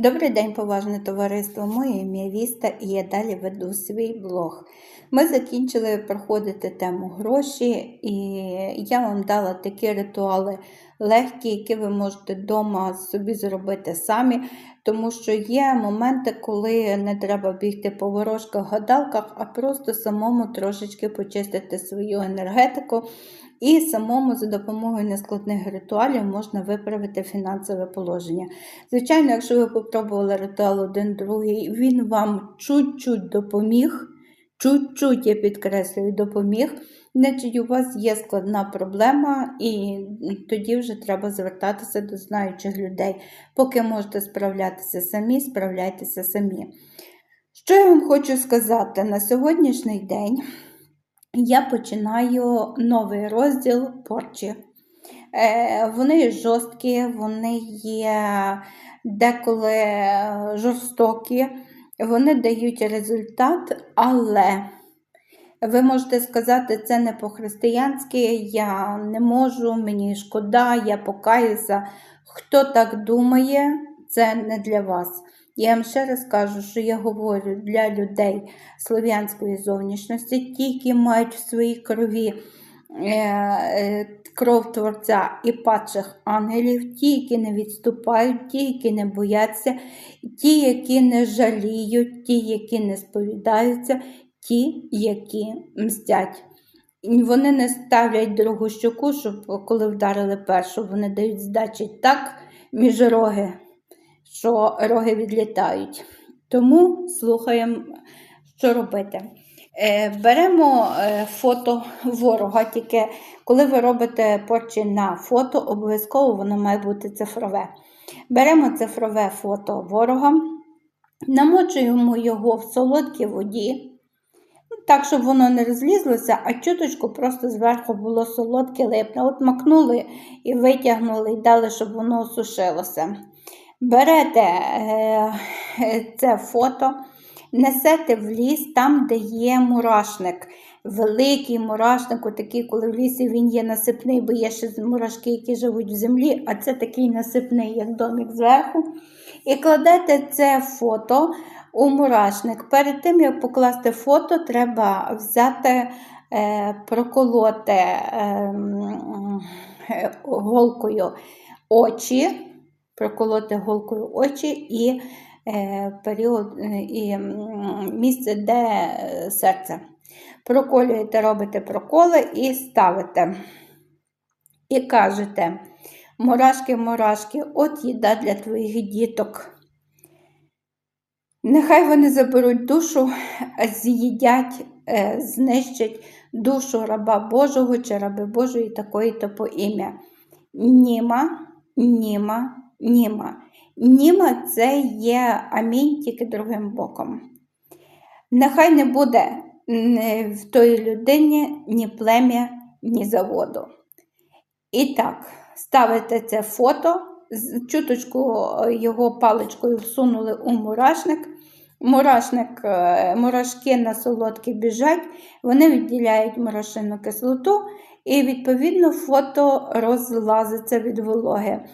Добрий день, поважне товариство. Моє ім'я Віста і я далі веду свій блог. Ми закінчили проходити тему гроші, і я вам дала такі ритуали легкі, які ви можете вдома собі зробити самі, тому що є моменти, коли не треба бігти по ворожках, гадалках, а просто самому трошечки почистити свою енергетику. І самому за допомогою нескладних ритуалів можна виправити фінансове положення. Звичайно, якщо ви попробували ритуал один другий, він вам чуть-чуть допоміг, чуть-чуть, я підкреслюю, допоміг, значить у вас є складна проблема, і тоді вже треба звертатися до знаючих людей. Поки можете справлятися самі, справляйтеся самі. Що я вам хочу сказати на сьогоднішній день? я починаю новий розділ порчі. Е, Вони жорсткі, вони є деколи жорстокі, вони дають результат, але ви можете сказати, це не по-християнськи, я не можу, мені шкода, я покаюся. Хто так думає, це не для вас. Я вам ще раз кажу, що я говорю для людей слов'янської зовнішності, ті, які мають в своїй крові е, е, кров Творця і падших ангелів, ті, які не відступають, ті, які не бояться, ті, які не жаліють, ті, які не сповідаються, ті, які мстять. Вони не ставлять другу щоку, щоб коли вдарили першу, вони дають здачі так між роги що роги відлітають. Тому слухаємо, що робити. Е, беремо е, фото ворога, тільки коли ви робите порчі на фото, обов'язково воно має бути цифрове. Беремо цифрове фото ворога, намочуємо його в солодкій воді, так, щоб воно не розлізлося, а чуточку просто зверху було солодке липне. От макнули і витягнули, і дали, щоб воно осушилося. Берете е, це фото, несете в ліс там, де є мурашник. Великий мурашник, отакий, коли в лісі він є насипний, бо є ще мурашки, які живуть в землі, а це такий насипний, як домик зверху. І кладете це фото у мурашник. Перед тим, як покласти фото, треба взяти, е, проколоти е, голкою очі проколоти голкою очі і період, е, і місце, де е, серце. Проколюєте, робите проколи і ставите. І кажете, мурашки-мурашки, от їда для твоїх діток. Нехай вони заберуть душу, з'їдять, знищать душу раба Божого чи раби Божої такої-то по ім'я. Німа, німа, Німа. Німа це є амінь тільки другим боком. Нехай не буде в тої людині ні плем'я, ні заводу. І так, ставите це фото, чуточку його паличкою всунули у мурашник. Мурашник, е, Мурашки на солодкі біжать, вони відділяють мурашину кислоту, і, відповідно, фото розлазиться від вологи.